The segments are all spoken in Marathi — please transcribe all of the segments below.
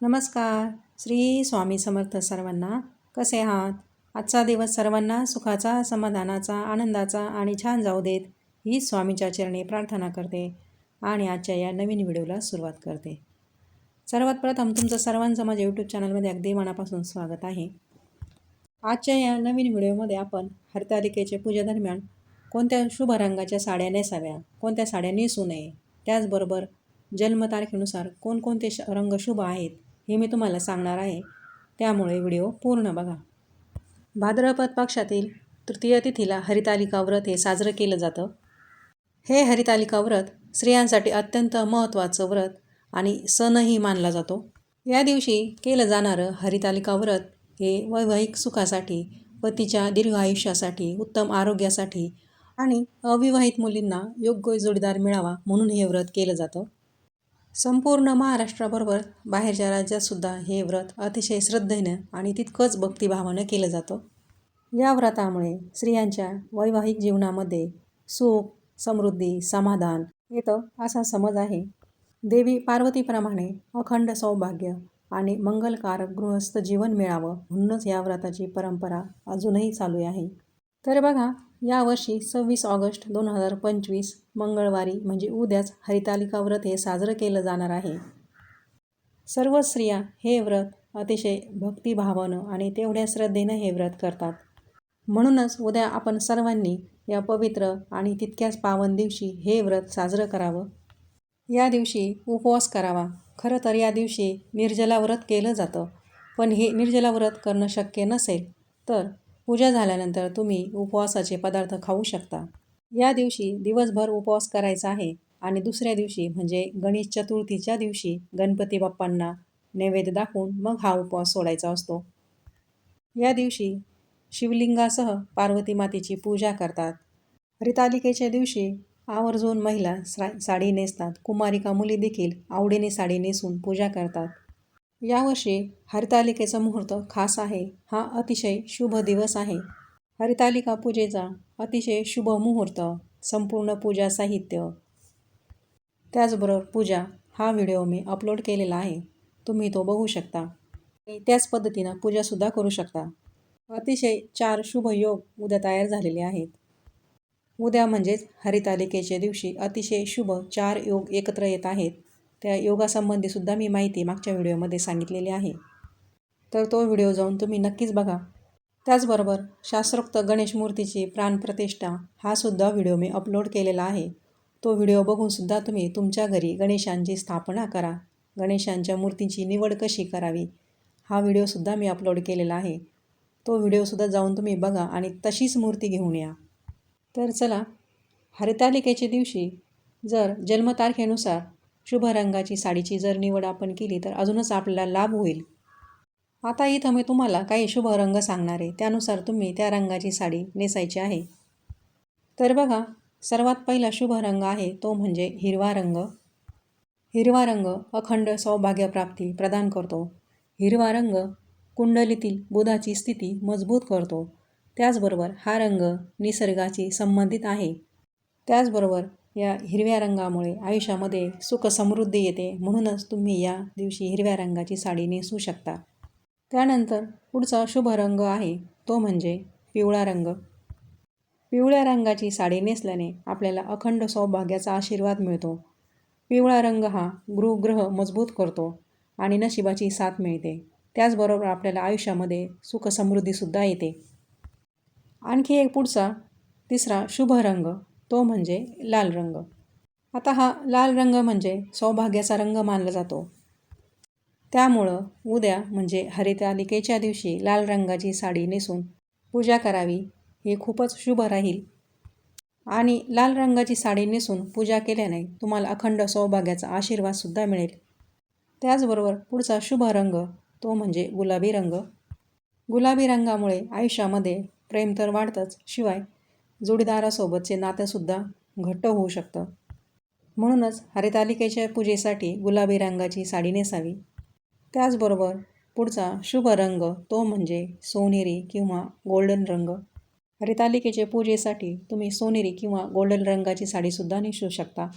नमस्कार. श्री स्वामी समर्थ सर्वांना कसे आहात? आजचा दिवस सर्वांना सुखाचा समाधानाचा आनंदाचा आणि छान जाऊ देत ही स्वामीच्या चरणी प्रार्थना करते आणि आजच्या या नवीन व्हिडिओला सुरुवात करते. सर्वात प्रथम तुमचं सर्वांचं माझ्या यूट्यूब चॅनलमध्ये अगदी मनापासून स्वागत आहे. आजच्या या नवीन व्हिडिओमध्ये आपण हरतालिकेचे पूजेदरम्यान कोणत्या शुभ रंगाच्या साड्या नेसाव्या कोणत्या साड्या नेसू नये त्याचबरोबर जन्मतारखेनुसार कोणकोणते श रंग शुभ आहेत हे मी तुम्हाला सांगणार आहे. त्यामुळे व्हिडिओ पूर्ण बघा. भाद्रपद पक्षातील तृतीय तिथीला हरितालिका व्रत हे साजरं केलं जातं. हे हरितालिका व्रत स्त्रियांसाठी अत्यंत महत्त्वाचं व्रत आणि सणही मानला जातो. या दिवशी केलं जाणारं हरितालिका व्रत हे वैवाहिक सुखासाठी पतीच्या दीर्घ आयुष्यासाठी उत्तम आरोग्यासाठी आणि अविवाहित मुलींना योग्य जोडीदार मिळावा म्हणून हे व्रत केलं जातं. संपूर्ण महाराष्ट्राबरोबर बाहेरच्या राज्यातसुद्धा हे व्रत अतिशय श्रद्धेनं आणि तितकंच भक्तिभावानं केलं जातं. या व्रतामुळे स्त्रियांच्या वैवाहिक जीवनामध्ये सुख समृद्धी समाधान येतं असा समज आहे. देवी पार्वतीप्रमाणे अखंड सौभाग्य आणि मंगलकारक गृहस्थ जीवन मिळावं म्हणूनच या व्रताची परंपरा अजूनही चालू आहे. तर बघा यावर्षी सव्वीस ऑगस्ट दोन हजार पंचवीस मंगळवारी म्हणजे उद्याच हरितालिका व्रत हे साजरं केलं जाणार आहे. सर्व स्त्रिया हे व्रत अतिशय भक्तिभावानं आणि तेवढ्या श्रद्धेनं हे व्रत करतात. म्हणूनच उद्या आपण सर्वांनी या पवित्र आणि तितक्याच पावन दिवशी हे व्रत साजरं करावं. या दिवशी उपवास करावा. खरं तर या दिवशी निर्जला व्रत केलं जातं. पण हे निर्जला व्रत करणं शक्य नसेल तर पूजा झाल्यानंतर तुम्ही उपवासाचे पदार्थ खाऊ शकता. या दिवशी दिवसभर उपवास करायचा आहे आणि दुसऱ्या दिवशी म्हणजे गणेश चतुर्थीच्या दिवशी गणपती बाप्पांना नैवेद्य दाखवून मग हा उपवास सोडायचा असतो. या दिवशी शिवलिंगासह पार्वती मातेची पूजा करतात. हरितालिकेच्या दिवशी आवर्जून महिला सा साडी नेसतात. कुमारिका मुली देखील आवडीने साडी नेसून पूजा करतात. यावर्षी हरितालिकेचा मुहूर्त खास आहे. हा अतिशय शुभ दिवस आहे. हरितालिका पूजेचा अतिशय शुभ मुहूर्त संपूर्ण पूजा साहित्य. त्याचबरोबर पूजा हा व्हिडिओ मी अपलोड केलेला आहे. तुम्ही तो बघू शकता. आणि त्याच पद्धतीनं पूजासुद्धा करू शकता. अतिशय चार शुभ योग उद्या तयार झालेले आहेत. उद्या म्हणजेच हरितालिकेच्या दिवशी अतिशय शुभ चार योग एकत्र येत आहेत. त्या योगासंबंधीसुद्धा मी माहिती मागच्या व्हिडिओमध्ये सांगितलेली आहे. तर तो व्हिडिओ जाऊन तुम्ही नक्कीच बघा. त्याचबरोबर शास्त्रोक्त गणेश मूर्तीची प्राणप्रतिष्ठा हा सुद्धा व्हिडिओ मी अपलोड केलेला आहे. तो व्हिडिओ बघूनसुद्धा तुम्ही तुमच्या घरी गणेशांची स्थापना करा. गणेशांच्या मूर्तीची निवड कशी करावी हा व्हिडिओसुद्धा मी अपलोड केलेला आहे. तो व्हिडिओसुद्धा जाऊन तुम्ही बघा आणि तशीच मूर्ती घेऊन या. तर चला हरितालिकेच्या दिवशी जर जन्मतारखेनुसार शुभ रंगाची साडीची जर निवड आपण केली तर अजूनच आपल्याला लाभ होईल. आता इथं मी तुम्हाला काही शुभ रंग सांगणार आहे. त्यानुसार तुम्ही त्या रंगाची साडी नेसायची आहे. तर बघा सर्वात पहिला शुभ रंग आहे तो म्हणजे हिरवा रंग. हिरवा रंग अखंड सौभाग्यप्राप्ती प्रदान करतो. हिरवा रंग कुंडलीतील बुधाची स्थिती मजबूत करतो. त्याचबरोबर हा रंग निसर्गाची संबंधित आहे. त्याचबरोबर या हिरव्या रंगामुळे आयुष्यामध्ये सुख समृद्धी येते. म्हणूनच तुम्ही या दिवशी हिरव्या रंगाची साडी नेसू शकता. त्यानंतर पुढचा शुभ रंग आहे. तो म्हणजे पिवळा रंग. पिवळ्या रंगाची साडी नेसल्याने आपल्याला अखंड सौभाग्याचा आशीर्वाद मिळतो. पिवळा रंग हा गृहग्रह मजबूत करतो आणि नशिबाची साथ मिळते. त्याचबरोबर आपल्याला आयुष्यामध्ये सुख समृद्धीसुद्धा येते. आणखी एक पुढचा तिसरा शुभ रंग. तो म्हणजे लाल रंग. आता हा लाल रंग म्हणजे सौभाग्याचा रंग मानला जातो. त्यामुळं उद्या म्हणजे हरितालिकेच्या दिवशी लाल रंगाची साडी नेसून पूजा करावी हे खूपच शुभ राहील. आणि लाल रंगाची साडी नेसून पूजा केल्याने तुम्हाला अखंड सौभाग्याचा आशीर्वादसुद्धा मिळेल. त्याचबरोबर पुढचा शुभ रंग तो म्हणजे गुलाबी रंग. गुलाबी रंगामुळे आयुष्यामध्ये प्रेम तर वाढतंच शिवाय जोडीदारासोबतचे नातंसुद्धा घट्ट होऊ शकतं. म्हणूनच हरितालिकेच्या पूजेसाठी गुलाबी रंगाची साडी नेसावी. त्याचबरोबर पुढचा शुभ रंग तो म्हणजे सोनेरी किंवा गोल्डन रंग. हरितालिकेच्या पूजेसाठी तुम्ही सोनेरी किंवा गोल्डन रंगाची साडीसुद्धा नेसू शकता.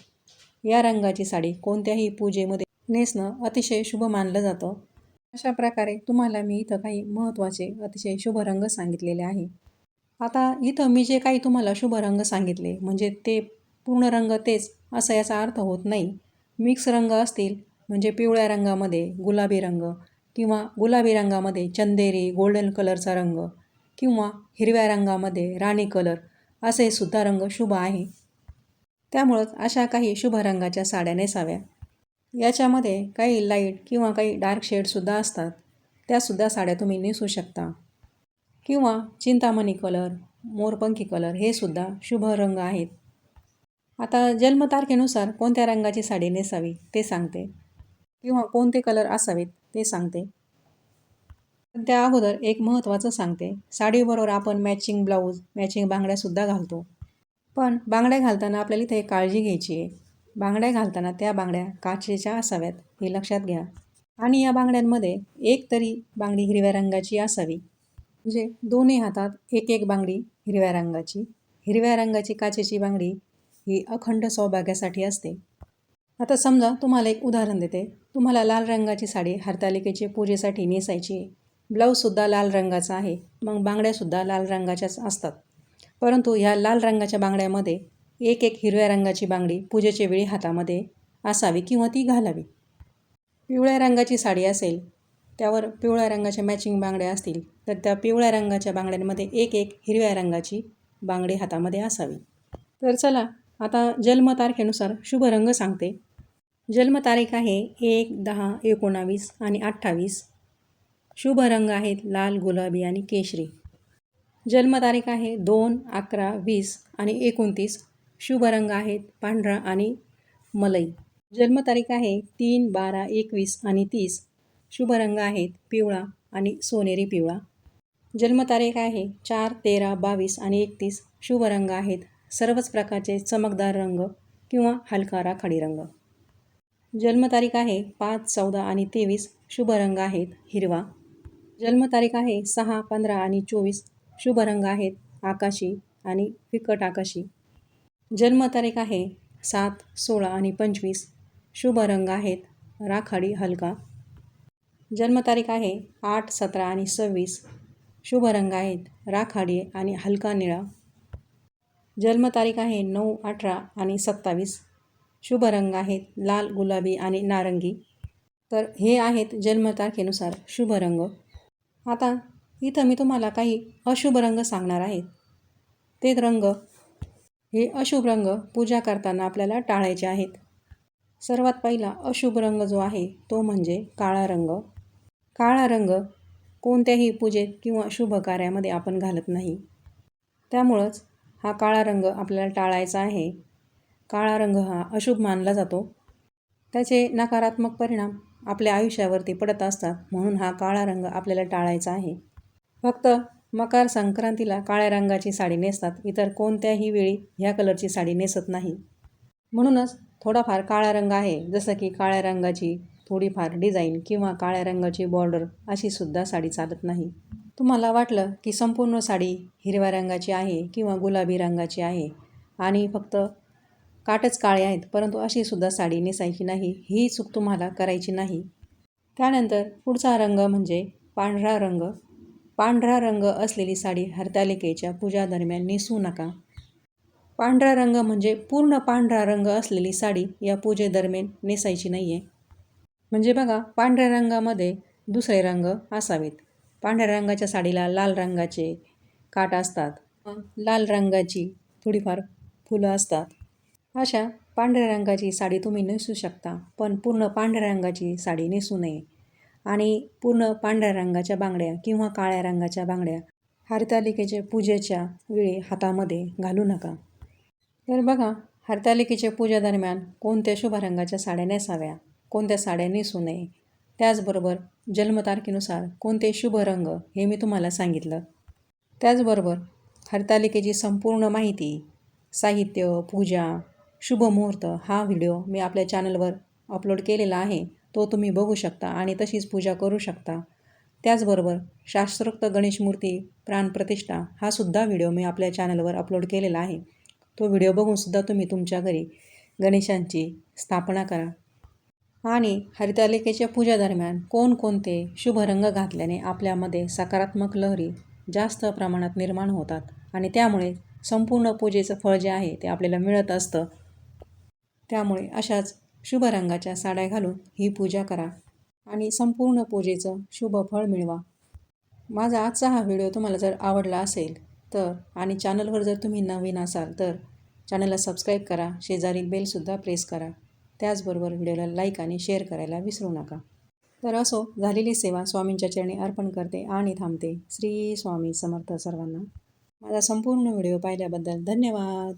या रंगाची साडी कोणत्याही पूजेमध्ये नेसणं अतिशय शुभ मानलं जातं. अशा प्रकारे तुम्हाला मी इथं काही महत्त्वाचे अतिशय शुभ रंग सांगितलेले आहे. आता इथं मी जे काही तुम्हाला शुभ रंग सांगितले म्हणजे ते पूर्ण रंग तेच असा याचा अर्थ होत नाही. मिक्स रंग असतील म्हणजे पिवळ्या रंगामध्ये गुलाबी रंग किंवा गुलाबी रंगामध्ये चंदेरी गोल्डन कलरचा रंग किंवा हिरव्या रंगामध्ये राणी कलर असे सुद्धा रंग शुभ आहे. त्यामुळंच अशा काही शुभ रंगाच्या साड्या नेसाव्या. याच्यामध्ये काही लाइट किंवा काही डार्क शेडसुद्धा असतात. त्यासुद्धा साड्या तुम्ही नेसू शकता. किंवा चिंतामणी कलर मोरपंखी कलर हे सुद्धा शुभ रंग आहेत. आता जन्मतारखेनुसार कोणत्या रंगाची साडी नेसावी ते सांगते. किंवा कोणते कलर असावेत ते सांगते. त्या अगोदर एक महत्त्वाचं सांगते. साडीबरोबर आपण मॅचिंग ब्लाऊज मॅचिंग बांगड्यासुद्धा घालतो. पण बांगड्या घालताना आपल्याला इथे काळजी घ्यायची आहे. बांगड्या घालताना त्या बांगड्या काचेच्या असाव्यात हे लक्षात घ्या. आणि या बांगड्यांमध्ये एक तरी बांगडी हिरव्या रंगाची असावी. म्हणजे दोन्ही हातात एक एक बांगडी हिरव्या रंगाची. हिरव्या रंगाची काचेची बांगडी ही अखंड सौभाग्यासाठी असते. आता समजा तुम्हाला एक उदाहरण देते. तुम्हाला लाल रंगाची साडी हरतालिकेची पूजेसाठी नेसायची आहे. ब्लाऊजसुद्धा लाल रंगाचा आहे. मग बांगड्यासुद्धा लाल रंगाच्याच असतात. परंतु ह्या लाल रंगाच्या बांगड्यामध्ये एक एक हिरव्या रंगाची बांगडी पूजेच्या वेळी हातामध्ये असावी किंवा ती घालावी. पिवळ्या रंगाची साडी असेल त्यावर पिवळ्या रंगाच्या मॅचिंग बांगड्या असतील तर त्या पिवळ्या रंगाच्या बांगड्यांमध्ये एक एक हिरव्या रंगाची बांगडी हातामध्ये असावी. तर चला आता जन्मतारखेनुसार शुभ रंग सांगते. जन्मतारीख आहे एक दहा एकोणावीस आणि अठ्ठावीस. शुभ रंग आहेत लाल गुलाबी आणि केशरी. जन्मतारीख आहे दोन अकरा वीस आणि एकोणतीस. शुभ रंग आहेत पांढरा आणि मलई. जन्मतारीख आहे तीन बारा एकवीस आणि तीस. शुभ रंग आहेत पिवळा आणि सोनेरी पिवळा. जन्मतारीख आहे चार तेरा बावीस आणि एकतीस. शुभ रंग आहेत सर्वच प्रकारचे चमकदार रंग किंवा हलका राखाडी रंग. जन्मतारीख आहे पाच चौदा आणि तेवीस. शुभ रंग आहेत हिरवा. जन्मतारीख आहे सहा पंधरा आणि चोवीस. शुभ रंग आहेत आकाशी आणि फिकट आकाशी. जन्मतारीख आहे सात सोळा आणि पंचवीस. शुभ रंग आहेत राखाडी हलका. जन्मतारीख आहे आठ सतरा आणि सव्वीस. शुभ रंग आहेत. राखाडी आणि हलका निळा. जन्मतारीख आहे नऊ अठरा आणि सत्तावीस. शुभ रंग आहेत लाल गुलाबी आणि नारंगी. तर हे आहेत जन्मतारखेनुसार शुभ रंग. आता इथं मी तुम्हाला काही अशुभ रंग सांगणार आहेत ते रंग. हे अशुभ रंग पूजा करताना आपल्याला टाळायचे आहेत. सर्वात पहिला अशुभ रंग जो आहे तो म्हणजे काळा रंग. काळा रंग कोणत्याही पूजेत किंवा शुभ कार्यामध्ये आपण घालत नाही. त्यामुळंच हा काळा रंग आपल्याला टाळायचा आहे. काळा रंग हा अशुभ मानला जातो. त्याचे नकारात्मक परिणाम आपल्या आयुष्यावरती पडत असतात म्हणून हा काळा रंग आपल्याला टाळायचा आहे. फक्त मकर संक्रांतीला काळ्या रंगाची साडी नेसतात इतर कोणत्याही वेळी ह्या कलरची साडी नेसत नाही. म्हणूनच थोडाफार काळा रंग आहे जसं की काळ्या रंगाची थोडीफार डिझाईन किंवा काळ्या रंगाची बॉर्डर अशी सुद्धा साडी चालत नाही. तुम्हाला वाटलं की संपूर्ण साडी हिरव्या रंगाची आहे किंवा गुलाबी रंगाची आहे आणि फक्त काटच काळे आहेत परंतु अशी सुद्धा साडी नेसायची नाही ही चूक तुम्हाला करायची नाही. त्यानंतर पुढचा रंग म्हणजे पांढरा रंग. पांढरा रंग असलेली साडी हरतालिकेच्या पूजादरम्यान नेसू नका. पांढरा रंग म्हणजे पूर्ण पांढरा रंग असलेली साडी या पूजेदरम्यान नेसायची नाही आहे म्हणजे बघा पांढऱ्या रंगामध्ये दुसरे रंग असावेत. पांढऱ्या रंगाच्या साडीला लाल रंगाचे काट असतात. लाल रंगाची थोडीफार फुलं असतात. अशा पांढऱ्या रंगाची साडी तुम्ही नेसू शकता पण पूर्ण पांढऱ्या रंगाची साडी नेसू नये. आणि पूर्ण पांढऱ्या रंगाच्या बांगड्या किंवा काळ्या रंगाच्या बांगड्या हरतालिकेच्या पूजेच्या वेळी हातामध्ये घालू नका. तर बघा हरतालिकेच्या पूजेदरम्यान कोणत्या शुभ रंगाच्या साड्या नेसाव्या? कोणत्या साड्या नेसू नये. त्याचबरोबर जन्मतारखेनुसार कोणते शुभ रंग हे मी तुम्हाला सांगितलं. त्याचबरोबर हरतालिकेची संपूर्ण माहिती साहित्य पूजा शुभ मुहूर्त हा व्हिडिओ मी आपल्या चॅनलवर अपलोड केलेला आहे. तो तुम्ही बघू शकता आणि तशीच पूजा करू शकता. त्याचबरोबर शास्त्रोक्त गणेश मूर्ती प्राणप्रतिष्ठा हा सुद्धा व्हिडिओ मी आपल्या चॅनलवर अपलोड केलेला आहे. तो व्हिडिओ बघूनसुद्धा तुम्ही तुमच्या घरी गणेशांची स्थापना करा. आणि हरितालिकेच्या पूजादरम्यान कोणकोणते शुभ रंग घातल्याने आपल्यामध्ये सकारात्मक लहरी जास्त प्रमाणात निर्माण होतात आणि त्यामुळे संपूर्ण पूजेचं फळ जे आहे ते आपल्याला मिळत असतं. त्यामुळे अशाच शुभ रंगाच्या साड्या घालून ही पूजा करा आणि संपूर्ण पूजेचं शुभ फळ मिळवा. माझा आजचा हा व्हिडिओ तुम्हाला जर आवडला असेल तर आणि चॅनलवर जर तुम्ही नवीन असाल तर चॅनलला सबस्क्राईब करा शेजारील बेलसुद्धा प्रेस करा. त्याचबरोबर व्हिडिओला लाईक आणि शेअर करायला विसरू नका. तर असो झालेली सेवा स्वामींच्या चरणी अर्पण करते आणि थांबते. श्री स्वामी समर्थ सर्वांना. माझा संपूर्ण व्हिडिओ पाहिल्याबद्दल धन्यवाद.